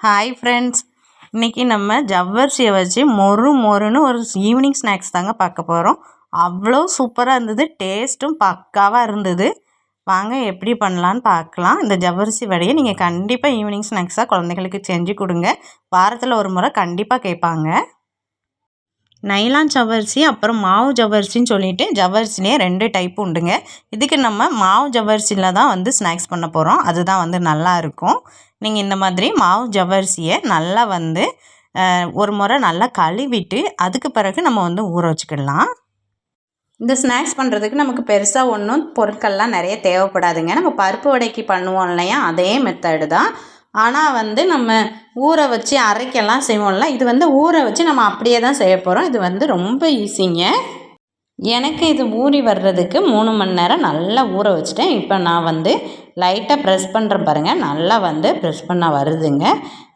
Hi friends இன்றைக்கி நம்ம ஜவ்வரிசியை வச்சு மொறு மொறுன்னு ஒரு ஈவினிங் ஸ்நாக்ஸ் தாங்க பார்க்க போகிறோம் அவ்வளோ சூப்பராக இருந்தது. டேஸ்ட்டும் பக்காவாக இருந்தது. வாங்க எப்படி பண்ணலான்னு பார்க்கலாம். இந்த ஜவ்வரிசி வடையை நீங்கள் கண்டிப்பாக ஈவினிங் ஸ்நாக்ஸாக குழந்தைங்களுக்கு செஞ்சு கொடுங்க. வாரத்தில் ஒரு முறை கண்டிப்பாக கேட்பாங்க. நைலான் ஜவ்வரிசி அப்புறம் மாவு ஜவ்வரிசின்னு சொல்லிட்டு ஜவ்வரிசிலே ரெண்டு டைப் உண்டுங்க. இதுக்கு நம்ம மாவு ஜவ்வரிசியில் தான் வந்து ஸ்நாக்ஸ் பண்ண போகிறோம் அதுதான் வந்து நல்லா இருக்கும். நீங்கள் இந்த மாதிரி மாவு ஜவ்வரிசியை நல்லா வந்து ஒரு முறை நல்லா கழுவிட்டு அதுக்கு பிறகு நம்ம வந்து ஊற வச்சுக்கிடலாம். இந்த ஸ்நாக்ஸ் பண்ணுறதுக்கு நமக்கு பெருசாக ஒன்றும் பொருட்கள்லாம் நிறைய தேவைப்படாதுங்க. நம்ம பருப்பு வடைக்கு பண்ணுவோம் இல்லையா? அதே மெத்தடு தான். ஆனால் வந்து நம்ம ஊற வச்சு அரைக்கெல்லாம் செய்வோம்ல. இது வந்து ஊற வச்சு நம்ம அப்படியே தான் செய்ய போகிறோம் இது வந்து ரொம்ப ஈஸிங்க எனக்கு இது ஊறி வர்றதுக்கு மூணு மணி நேரம் நல்லா ஊற வச்சுட்டேன். இப்போ நான் வந்து லைட்டாக ப்ரெஸ் பண்ணுற பாருங்கள் நல்லா வந்து ப்ரெஸ் பண்ணால் வருதுங்க.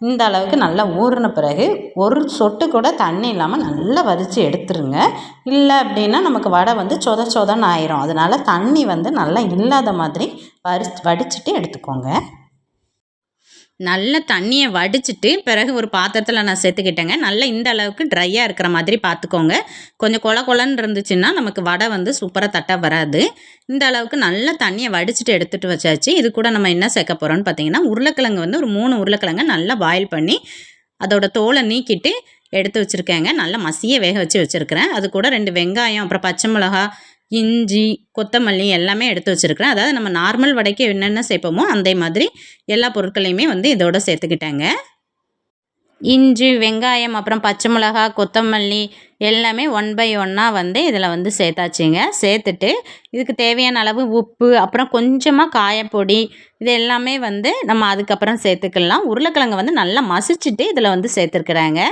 இந்த அளவுக்கு நல்லா ஊறின பிறகு ஒரு சொட்டு கூட தண்ணி இல்லாமல் நல்லா வரித்து எடுத்துருங்க. இல்லை அப்படின்னா நமக்கு வடை வந்து சொத சொதன்னு ஆயிரும். அதனால் தண்ணி வந்து நல்லா இல்லாத மாதிரி வரி வடிச்சிட்டு எடுத்துக்கோங்க. நல்ல தண்ணியை வடிச்சிட்டு பிறகு ஒரு பாத்திரத்தில் நான் சேர்த்துக்கிட்டேங்க. நல்லா இந்த அளவுக்கு ட்ரையாக இருக்கிற மாதிரி பார்த்துக்கோங்க கொஞ்சம் கொல கொலன்னு இருந்துச்சுன்னா நமக்கு வடை வந்து சூப்பராக தட்டாக வராது. இந்த அளவுக்கு நல்ல தண்ணியை வடிச்சிட்டு எடுத்துகிட்டு வச்சாச்சு. இது கூட நம்ம என்ன சேர்க்க போகிறோம்னு பார்த்தீங்கன்னா உருளைக்கிழங்கு வந்து ஒரு மூணு உருளைக்கிழங்கு நல்லா பாயில் பண்ணி அதோட தோலை நீக்கிட்டு எடுத்து வச்சுருக்கேங்க. நல்லா மசிய வேக வச்சு வச்சுருக்கிறேன். அது கூட ரெண்டு வெங்காயம் அப்புறம் பச்சை மிளகா இஞ்சி கொத்தமல்லி எல்லாமே எடுத்து வச்சுருக்கிறேன். அதாவது நம்ம நார்மல் வடைக்கு என்னென்ன சேர்ப்போமோ அந்த மாதிரி எல்லா பொருட்களையுமே வந்து இதோட சேர்த்துக்கிட்டேங்க. இஞ்சி வெங்காயம் அப்புறம் பச்சை மிளகா கொத்தமல்லி எல்லாமே ஒன் பை ஒன்னாக வந்து இதில் வந்து சேர்த்தாச்சுங்க. சேர்த்துட்டு இதுக்கு தேவையான அளவு உப்பு அப்புறம் கொஞ்சமாக காயப்பொடி இது எல்லாமே வந்து நம்ம அதுக்கப்புறம் சேர்த்துக்கலாம். உருளைக்கிழங்கு வந்து நல்லா மசிச்சுட்டு இதில் வந்து சேர்த்துருக்குறாங்க.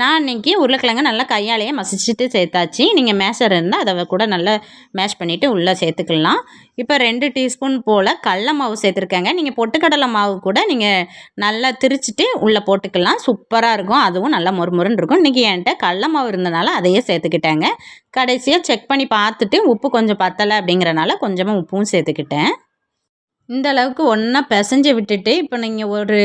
நான் இன்றைக்கி உருளைக்கிழங்கு நல்லா கையாலேயே மசிச்சுட்டு சேர்த்தாச்சு. நீங்கள் மேஷர் இருந்தால் அதை கூட நல்லா மேஷ் பண்ணிவிட்டு உள்ளே சேர்த்துக்கலாம். இப்போ ரெண்டு டீஸ்பூன் போல் கடல மாவு சேர்த்துருக்கேங்க. நீங்கள் பொட்டுக்கடலை மாவு கூட நீங்கள் நல்லா திரிச்சிட்டு உள்ளே போட்டுக்கலாம். சூப்பராக இருக்கும். அதுவும் நல்லா மொறுமொறுன்னு இருக்கும். இன்றைக்கி என்கிட்ட கடல மாவு இருந்தனால அதையே சேர்த்துக்கிட்டேங்க. கடைசியாக செக் பண்ணி பார்த்துட்டு உப்பு கொஞ்சம் பத்தலை அப்படிங்கிறனால கொஞ்சமாக உப்பும் சேர்த்துக்கிட்டேன். இந்த அளவுக்கு ஒன்றா பிசைஞ்சு விட்டுட்டு இப்போ நீங்கள் ஒரு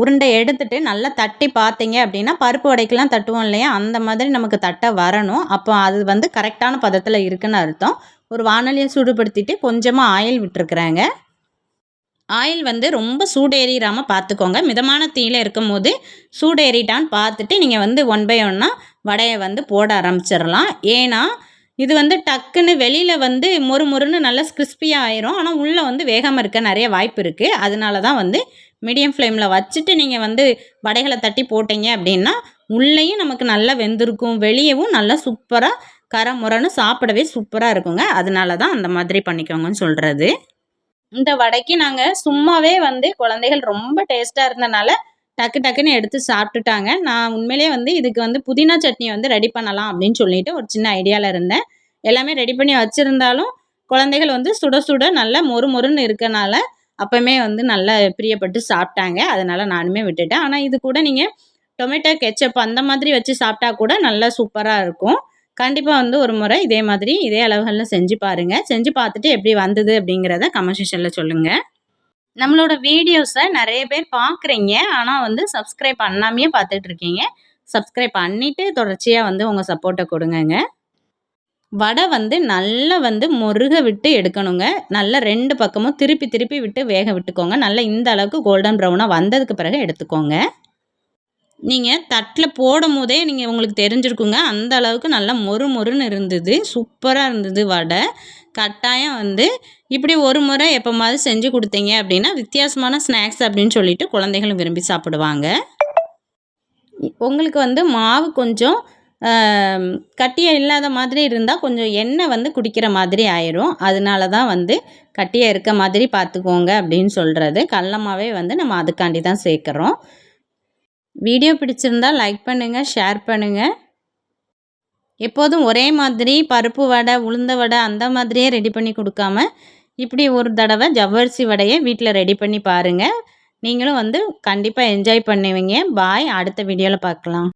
உருண்டை எடுத்துட்டு நல்லா தட்டி பார்த்தீங்க அப்படின்னா பருப்பு வடைக்கெலாம் தட்டுவோம் இல்லையா? அந்த மாதிரி நமக்கு தட்டை வரணும். அப்போ அது வந்து கரெக்டான பதத்தில் இருக்குதுன்னு அர்த்தம். ஒரு வானொலியை சூடுபடுத்திட்டு கொஞ்சமாக ஆயில் விட்டுருக்குறாங்க. ஆயில் வந்து ரொம்ப சூடேறிடாமல் பார்த்துக்கோங்க. மிதமான தீயில் இருக்கும் போது சூடேறிட்டான்னு பார்த்துட்டு நீங்கள் வந்து ஒன் பை ஒன்னாக வடையை வந்து போட ஆரம்பிச்சிடலாம். ஏன்னா இது வந்து டக்குன்னு வெளியில் வந்து மொறு மொறுன்னு நல்லா கிறிஸ்பியாக ஆயிரும். ஆனால் உள்ளே வந்து வேகமாக இருக்க நிறைய வாய்ப்பு இருக்குது அதனால தான் வந்து மீடியம் ஃப்ளேமில் வச்சுட்டு நீங்கள் வந்து வடைகளை தட்டி போட்டீங்க அப்படின்னா உள்ளேயும் நமக்கு நல்லா வெந்திருக்கும் வெளியவும் நல்லா சூப்பராக கரை சாப்பிடவே சூப்பராக இருக்குங்க. அதனால தான் அந்த மாதிரி பண்ணிக்கோங்கன்னு சொல்கிறது இந்த வடைக்கு நாங்கள் சும்மாவே வந்து குழந்தைகள் ரொம்ப டேஸ்ட்டாக இருந்தனால டக்கு டக்குன்னு எடுத்து சாப்பிட்டுட்டாங்க. நான் உண்மையிலே வந்து இதுக்கு வந்து புதினா சட்னி வந்து ரெடி பண்ணலாம் அப்படின்னு சொல்லிட்டு ஒரு சின்ன ஐடியாவில் இருந்தேன். எல்லாமே ரெடி பண்ணி வச்சுருந்தாலும் குழந்தைகள் வந்து சுட சுட நல்லா மொறு மொறுன்னு இருக்கனால அப்போவுமே வந்து நல்லா பிரியப்பட்டு சாப்பிட்டாங்க. அதனால் நானுமே விட்டுட்டேன். ஆனால் இது கூட நீங்கள் டொமேட்டோ கெச்சப் அந்த மாதிரி வச்சு சாப்பிட்டா கூட நல்லா சூப்பராக இருக்கும். கண்டிப்பாக வந்து ஒரு முறை இதே மாதிரி இதே அளவுகளில் செஞ்சு பாருங்கள் செஞ்சு பார்த்துட்டு எப்படி வந்தது அப்படிங்கிறத கமெண்ட் சொல்லுங்கள் நம்மளோட வீடியோஸை நிறைய பேர் பார்க்குறீங்க. ஆனால் வந்து சப்ஸ்கிரைப் பண்ணாமையே பார்த்துட்ருக்கீங்க சப்ஸ்கிரைப் பண்ணிவிட்டு தொடர்ச்சியாக வந்து உங்கள் சப்போர்ட்டை கொடுங்கங்க. வடை வந்து நல்லா வந்து முருக விட்டு எடுக்கணுங்க. நல்லா ரெண்டு பக்கமும் திருப்பி திருப்பி விட்டு வேக விட்டுக்கோங்க. நல்லா இந்த அளவுக்கு கோல்டன் ப்ரௌனாக வந்ததுக்கு பிறகு எடுத்துக்கோங்க. நீங்கள் தட்டில் போடும் போதே நீங்கள் உங்களுக்கு தெரிஞ்சிருக்குங்க. அந்த அளவுக்கு நல்லா மொறு மொறுன்னு இருந்தது. சூப்பராக இருந்தது வடை. கட்டாயம் வந்து இப்படி ஒரு முறை எப்போமாவது செஞ்சு கொடுத்தீங்க அப்படின்னா வித்தியாசமான ஸ்நாக்ஸ் அப்படின்னு சொல்லிட்டு குழந்தைகளும் விரும்பி சாப்பிடுவாங்க. உங்களுக்கு வந்து மாவு கொஞ்சம் கட்டியாக இல்லாத மாதிரி இருந்தால் கொஞ்சம் எண்ணெய் வந்து குடிக்கிற மாதிரி ஆயிரும். அதனால தான் வந்து கட்டியாக இருக்க மாதிரி பார்த்துக்கோங்க அப்படின்னு சொல்கிறது கடலமாவே வந்து நம்ம அதுக்காண்டி தான் சேர்க்குறோம். வீடியோ பிடிச்சிருந்தால் லைக் பண்ணுங்கள் ஷேர் பண்ணுங்கள் எப்போதும் ஒரே மாதிரி பருப்பு வடை உளுந்த வடை அந்த மாதிரியே ரெடி பண்ணி கொடுக்காம இப்படி ஒரு தடவை ஜவ்வரிசி வடையை வீட்டில் ரெடி பண்ணி பாருங்கள் நீங்களும் வந்து கண்டிப்பாக என்ஜாய் பண்ணுவீங்க. பாய் அடுத்த வீடியோவில் பார்க்கலாம்